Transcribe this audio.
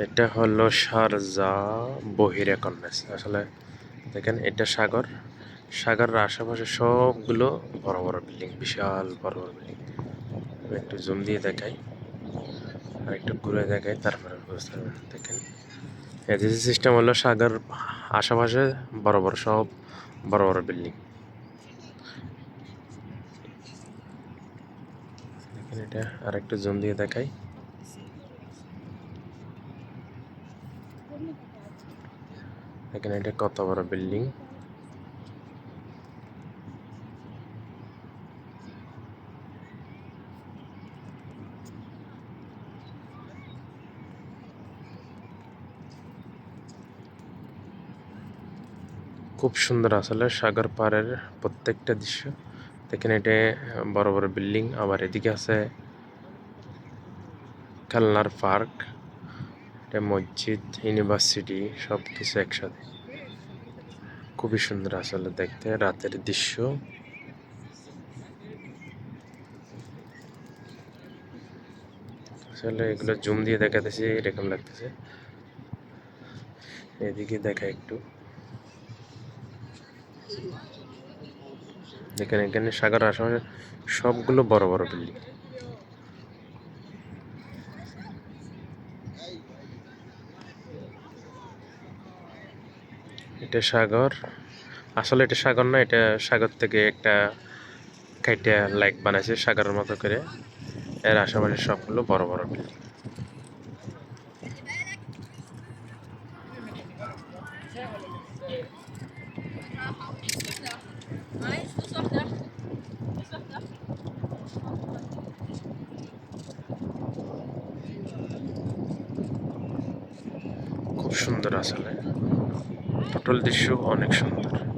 এটা হলো শারজা বহিরা কন্যাস আসলে দেখেন, এটা সাগর। সাগরের আশেপাশে সবগুলো বড় বড় বিল্ডিং, বিশাল বড় বড় বিল্ডিং। একটু জুম দিয়ে দেখাই, আর একটু ঘুরে দেখাই, তারপরে বুঝতে পারবেন। দেখেন এডিসি সিস্টেম হলো সাগর আশেপাশে বড় বড় সব বড় বড় বিল্ডিং। এটা আর একটু জুম দিয়ে দেখাই। দেখেন এটা কত বড় বিল্ডিং? খুব সুন্দর আসলে সাগর পাড়ের প্রত্যেকটা দৃশ্য। দেখেন এটা বড় বড় বিল্ডিং, আবার এদিকে আছে খেলনার পার্ক। এটা মসজিদ, ইউনিভার্সিটি সব কিছু একসাথে। খুবই সুন্দর আসলে দেখতে, রাতের দৃশ্য। আসলে এগুলো জুম দিয়ে দেখাতেছি, এরকম লাগতেছে। এদিকে দেখা একটু। এখানে এখানে সাগর আশেপাশে সবগুলো বড় বড় বিল্ডিং এটা সাগর। আসলে এটা সাগর না, এটা সাগর থেকে একটা কাইটা লাইক বানাইছে সাগরের মতো করে। এর আশেপাশে সবগুলো বড় বড় বিল্ডিং খুব সুন্দর আসলে। টোটাল দৃশ্য অনেক সুন্দর।